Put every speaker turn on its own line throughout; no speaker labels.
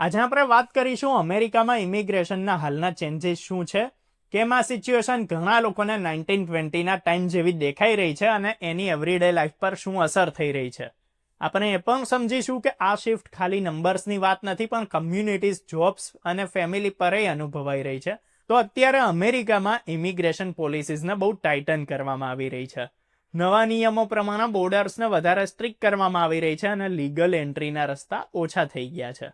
આજે આપણે વાત કરીશું અમેરિકામાં ઇમિગ્રેશનના હાલના ચેન્જીસ શું છે, કેમ સિચ્યુએશન ઘણા લોકોને નાઇન્ટીન ટ્વેન્ટીના ટાઈમ જેવી દેખાઈ રહી છે અને એની એવરીડે લાઈફ પર શું અસર થઈ રહી છે. આપણે એ પણ સમજીશું કે આ શિફ્ટ ખાલી નંબર્સની વાત નથી, પણ કમ્યુનિટીઝ જોબ્સ અને ફેમિલી પરય અનુભવાઈ રહી છે. તો અત્યારે અમેરિકામાં ઇમિગ્રેશન પોલિસીસને બહુ ટાઇટન કરવામાં આવી રહી છે. નવા નિયમો પ્રમાણે બોર્ડર્સને વધારે સ્ટ્રિક્ટ કરવામાં આવી રહી છે અને લીગલ એન્ટ્રીના રસ્તા ઓછા થઈ ગયા છે.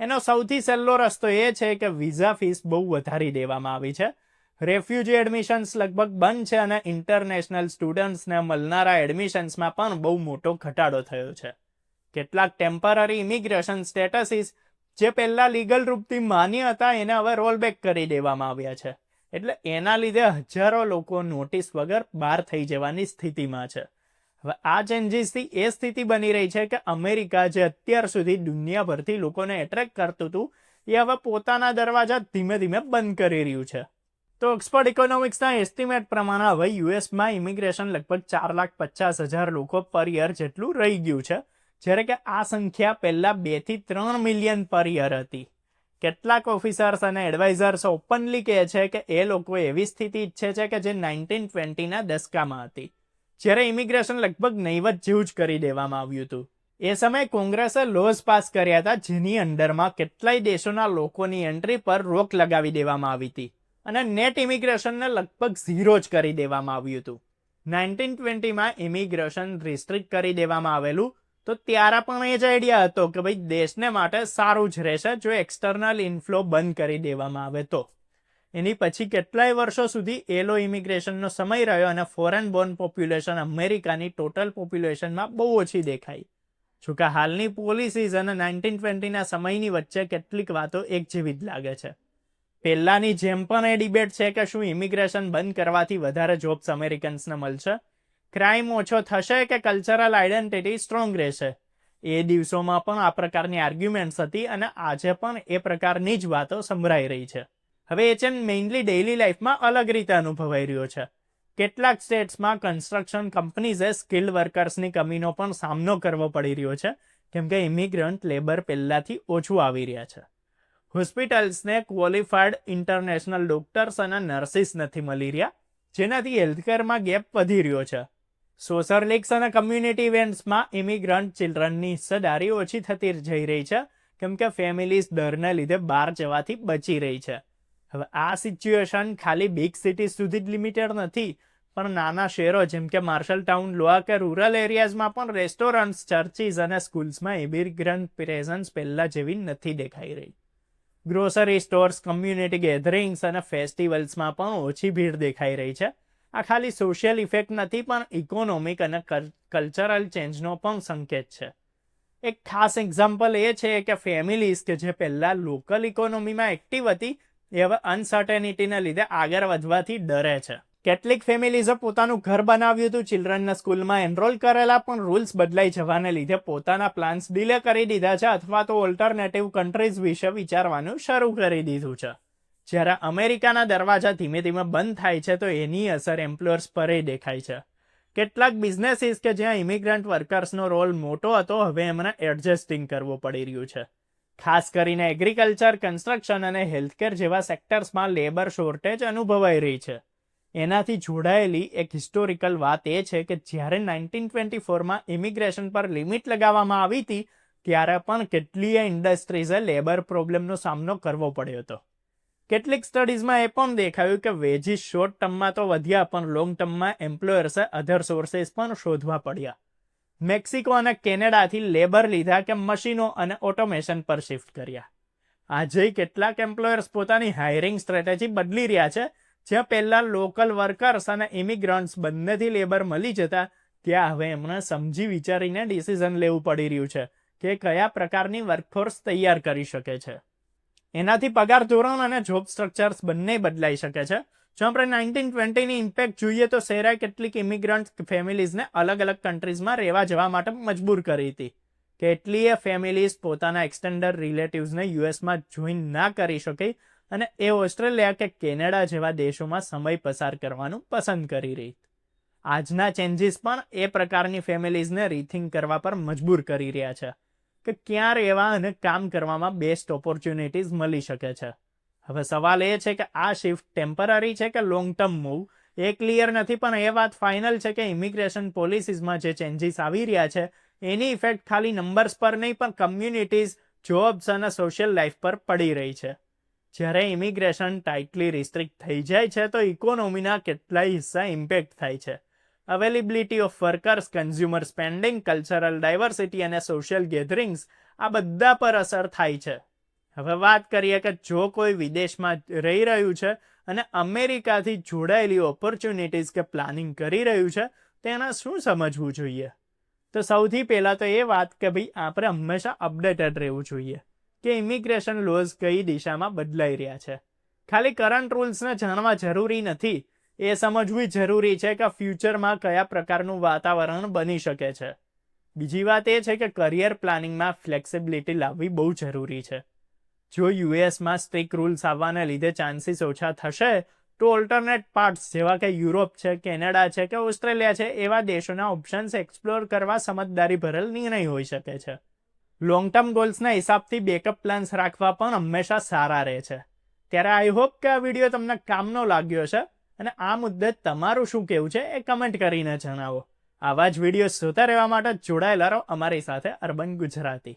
એનો સૌથી સહેલો રસ્તો એ છે કે વિઝા ફીસ બહુ વધારી દેવામાં આવી છે. રેફ્યુજી એડમિશન્સ લગભગ બંધ છે અને ઇન્ટરનેશનલ સ્ટુડન્ટ્સને મળનારા એડમિશન્સમાં પણ બહુ મોટો ઘટાડો થયો છે. કેટલાક ટેમ્પરરી ઇમિગ્રેશન સ્ટેટસીસ જે પહેલાં લીગલ રૂપથી માન્ય હતા, એને હવે રોલબેક કરી દેવામાં આવ્યા છે. એટલે એના લીધે હજારો લોકો નોટિસ વગર બહાર થઈ જવાની સ્થિતિમાં છે. હવે આ ચેન્જીસથી એ સ્થિતિ બની રહી છે કે અમેરિકા જે અત્યાર સુધી દુનિયાભરથી લોકોને એટ્રેક્ટ કરતું હતું, એ હવે પોતાના દરવાજા ધીમે ધીમે બંધ કરી રહ્યું છે. તો ઓક્સફર્ડ ઇકોનોમિક્સના એસ્ટિમેટ પ્રમાણે હવે યુએસમાં ઇમિગ્રેશન લગભગ ચાર લાખ પચાસ હજાર લોકો પર યર જેટલું રહી ગયું છે. જ્યારે કે આ સંખ્યા પહેલાં બેથી ત્રણ મિલિયન પર યર હતી. કેટલાક ઓફિસર્સ અને એડવાઇઝર્સ ઓપનલી કહે છે કે એ લોકો એવી સ્થિતિ ઈચ્છે છે કે જે નાઇન્ટીન ટ્વેન્ટીના દસકામાં હતી. જ્યારે ઇમિગ્રેશન લગભગ નહીવત જેવું જ કરી દેવામાં આવ્યું હતું. એ સમયે કોંગ્રેસે લોઝ પાસ કર્યા હતા, જેની અંડરમાં કેટલાય દેશોના લોકોની એન્ટ્રી પર રોક લગાવી દેવામાં આવી હતી અને નેટ ઇમિગ્રેશનને લગભગ ઝીરો જ કરી દેવામાં આવ્યું હતું. નાઇન્ટીન ટ્વેન્ટીમાં ઇમિગ્રેશન રિસ્ટ્રિક્ટ કરી દેવામાં આવેલું, તો ત્યારે પણ એ જ આઈડિયા હતો કે ભાઈ, દેશને માટે સારું જ રહેશે જો એક્સટર્નલ ઇન્ફ્લો બંધ કરી દેવામાં આવે તો. એની પછી કેટલાય વર્ષો સુધી એલો ઇમિગ્રેશનનો સમય રહ્યો અને ફોરેન બોર્ન પોપ્યુલેશન અમેરિકાની ટોટલ પોપ્યુલેશનમાં બહુ ઓછી દેખાઈ. જોકે હાલની પોલિસીઝ અને નાઇન્ટીન ટ્વેન્ટીના સમયની વચ્ચે કેટલીક વાતો એક જેવી જ લાગે છે. પહેલાની જેમ પણ એ ડિબેટ છે કે શું ઇમિગ્રેશન બંધ કરવાથી વધારે જોબ્સ અમેરિકન્સને મળશે. ક્રાઇમ ઓછો થશે કે કલ્ચરલ આઈડેન્ટિટી સ્ટ્રોંગ રહેશે? એ દિવસોમાં પણ આ પ્રકારની આર્ગ્યુમેન્ટ્સ હતી અને આજે પણ એ પ્રકારની જ વાતો સંભળાઈ રહી છે. હવે એ છે મેઇનલી ડેઇલી લાઈફમાં અલગ રીતે અનુભવાઈ રહ્યો છે. કેટલાક સ્ટેટ્સમાં કન્સ્ટ્રક્શન કંપનીઝે સ્કિલ્ડ વર્કર્સની કમીનો પણ સામનો કરવો પડી રહ્યો છે, કેમ કે ઇમિગ્રન્ટ લેબર પહેલાંથી ઓછું આવી રહ્યા છે. હોસ્પિટલ્સને ક્વોલિફાઈડ ઇન્ટરનેશનલ ડોક્ટર્સ અને નર્સિસ નથી મળી રહ્યા, જેનાથી હેલ્થકેરમાં ગેપ વધી રહ્યો છે. સોશિયલ લીગ્સ અને કમ્યુનિટી ઇવેન્ટ્સમાં ઇમિગ્રન્ટ ચિલ્ડ્રનની હિસ્સેદારી ઓછી થતી જઈ રહી છે, કેમ કે ફેમિલીઝ ડરને લીધે બહાર જવાથી બચી રહી છે. હવે આ સિચ્યુએશન ખાલી બિગ સિટી સુધી જ લિમિટેડ નથી, પણ નાના શહેરો જેમ કે માર્શલ ટાઉન લોઆ કે રૂરલ એરિયાઝમાં પણ રેસ્ટોરન્ટ્સ ચર્ચીસ અને સ્કૂલ્સમાં ઇમિગ્રન્ટ પ્રેઝન્સ પહેલાં જેવી નથી દેખાઈ રહી. ગ્રોસરી સ્ટોર્સ કમ્યુનિટી ગેધરિંગ્સ અને ફેસ્ટિવલ્સમાં પણ ઓછી ભીડ દેખાઈ રહી છે. આ ખાલી સોશિયલ ઇફેક્ટ નથી, પણ ઇકોનોમિક અને કલ્ચરલ ચેન્જનો પણ સંકેત છે. એક ખાસ એક્ઝામ્પલ એ છે કે ફેમિલીઝ કે જે પહેલાં લોકલ ઇકોનોમીમાં એક્ટિવ હતી એ હવે અનસર્ટેનિટીને લીધે આગળ વધવાથી ડરે છે. કેટલીક ફેમિલીઝે પોતાનું ઘર બનાવ્યું હતું ચિલ્ડ્રનને સ્કૂલમાં એનરોલ કરેલા, પણ રૂલ્સ બદલાઈ જવાને લીધે પોતાના પ્લાન્સ ડિલે કરી દીધા છે અથવા તો ઓલ્ટરનેટિવ કન્ટ્રીઝ વિશે વિચારવાનું શરૂ કરી દીધું છે. જ્યારે અમેરિકાના દરવાજા ધીમે ધીમે બંધ થાય છે, તો એની અસર એમ્પ્લોયર્સ પરે દેખાય છે. કેટલાક બિઝનેસીસ કે જ્યાં ઇમિગ્રન્ટ વર્કર્સનો રોલ મોટો હતો, હવે એમને એડજસ્ટિંગ કરવું પડી રહ્યું છે. ખાસ કરીને એગ્રીકલ્ચર કન્સ્ટ્રક્શન અને હેલ્થકેર જેવા સેક્ટર્સમાં લેબર શોર્ટેજ અનુભવાઈ રહી છે. એનાથી જોડાયેલી એક હિસ્ટોરિકલ વાત એ છે કે જ્યારે નાઇન્ટીન ટ્વેન્ટી ફોરમાં ઇમિગ્રેશન પર લિમિટ લગાવવામાં આવી હતી, ત્યારે પણ કેટલીય ઇન્ડસ્ટ્રીઝે લેબર પ્રોબ્લેમનો સામનો કરવો પડ્યો હતો. કેટલીક સ્ટડીઝમાં એ પણ દેખાયું કે વેજીસ શોર્ટ ટર્મમાં તો વધ્યા, પણ લોંગ ટર્મમાં એમ્પ્લોયર્સે અધર સોર્સેસ પણ શોધવા પડ્યા. મેક્સિકો અને કેનેડાથી લેબર લીધા કે મશીનો અને ઓટોમેશન પર શિફ્ટ કર્યા. આજે કેટલાક એમ્પ્લોયર્સ પોતાની હાયરિંગ સ્ટ્રેટેજી બદલી રહ્યા છે. જ્યાં પહેલાં લોકલ વર્કર્સ અને ઇમિગ્રન્ટ્સ બંનેથી લેબર મળી જતા, ત્યાં હવે એમણે સમજી વિચારીને ડિસિઝન લેવું પડી રહ્યું છે કે કયા પ્રકારની વર્કફોર્સ તૈયાર કરી શકે છે. એનાથી પગાર ધોરણ અને જોબ સ્ટ્રક્ચર્સ બંને બદલાઈ શકે છે. જો આપણે નાઇન્ટીન ટ્વેન્ટીની ઇમ્પેક્ટ જોઈએ તો સેરાએ કેટલીક ઇમિગ્રન્ટ ફેમિલીઝને અલગ અલગ કન્ટ્રીઝમાં રહેવા જવા માટે મજબૂર કરી હતી. કેટલીય ફેમિલીઝ પોતાના એક્સટેન્ડર રિલેટિવ્સને યુએસમાં જોઈન ના કરી શકે અને એ ઓસ્ટ્રેલિયા કે કેનેડા જેવા દેશોમાં સમય પસાર કરવાનું પસંદ કરી રહી. આજના ચેન્જીસ પણ એ પ્રકારની ફેમિલીઝને રીથિંક કરવા પર મજબૂર કરી રહ્યા છે કે ક્યાં રહેવા અને કામ કરવામાં બેસ્ટ ઓપોર્ચ્યુનિટીઝ મળી શકે છે. હવે સવાલ એ છે કે આ શિફ્ટ ટેમ્પરરી છે કે લોંગ ટર્મ મૂવ એ ક્લિયર નથી, પણ એ વાત ફાઇનલ છે કે ઇમિગ્રેશન પોલિસીસમાં જે ચેન્જીસ આવી રહ્યા છે, એની ઇફેક્ટ ખાલી નંબર્સ પર નહીં, પણ કમ્યુનિટીઝ જોબ્સ અને સોશિયલ લાઈફ પર પડી રહી છે. જ્યારે ઇમિગ્રેશન ટાઇટલી રિસ્ટ્રિક્ટ થઈ જાય છે, તો ઇકોનોમીના કેટલાય હિસ્સા ઇમ્પેક્ટ થાય છે. Availability of workers consumer spending cultural diversity અને સોશિયલ ગેધરિંગ્સ આ બધા પર અસર થાય છે. હવે વાત કરીએ કે જો કોઈ વિદેશમાં રહી રહ્યું છે અને અમેરિકાથી જોડાયેલી ઓપોર્ચ્યુનિટીઝ કે પ્લાનિંગ કરી રહ્યું છે તેના શું સમજવું જોઈએ? તો સૌથી પહેલાં તો એ વાત કે ભાઈ, આપણે હંમેશા અપડેટેડ રહેવું જોઈએ કે ઇમિગ્રેશન લોઝ કઈ દિશામાં બદલાઈ રહ્યા છે. ખાલી કરંટ રૂલ્સને જાણવા જરૂરી નથી. એ સમજવી જરૂરી છે કે ફ્યુચરમાં કયા પ્રકારનું વાતાવરણ બની શકે છે. બીજી વાત એ છે કે કરિયર પ્લાનિંગમાં ફ્લેક્સિબિલિટી લાવવી બહુ જરૂરી છે. જો યુએસમાં સ્ટ્રિક રૂલ્સ આવવાને લીધે ચાન્સીસ ઓછા થશે, તો ઓલ્ટરનેટ પાર્ટ્સ જેવા કે યુરોપ છે, કેનેડા છે કે ઓસ્ટ્રેલિયા છે, એવા દેશોના ઓપ્શન્સ એક્સપ્લોર કરવા સમજદારી ભરેલ નિર્ણય હોઈ શકે છે. લોંગ ટર્મ ગોલ્સના હિસાબથી બેકઅપ પ્લાન્સ રાખવા પણ હંમેશા સારા રહે છે. ત્યારે આઈ હોપ કે આ વીડિયો તમને કામનો લાગ્યો છે અને આ મુદ્દે તમારું શું કહેવું છે એ કમેન્ટ કરીને જણાવો. આવા જ વીડિયો જોતા રહેવા માટે જોડાયેલા રહો અમારી સાથે અર્બન ગુજરાતી.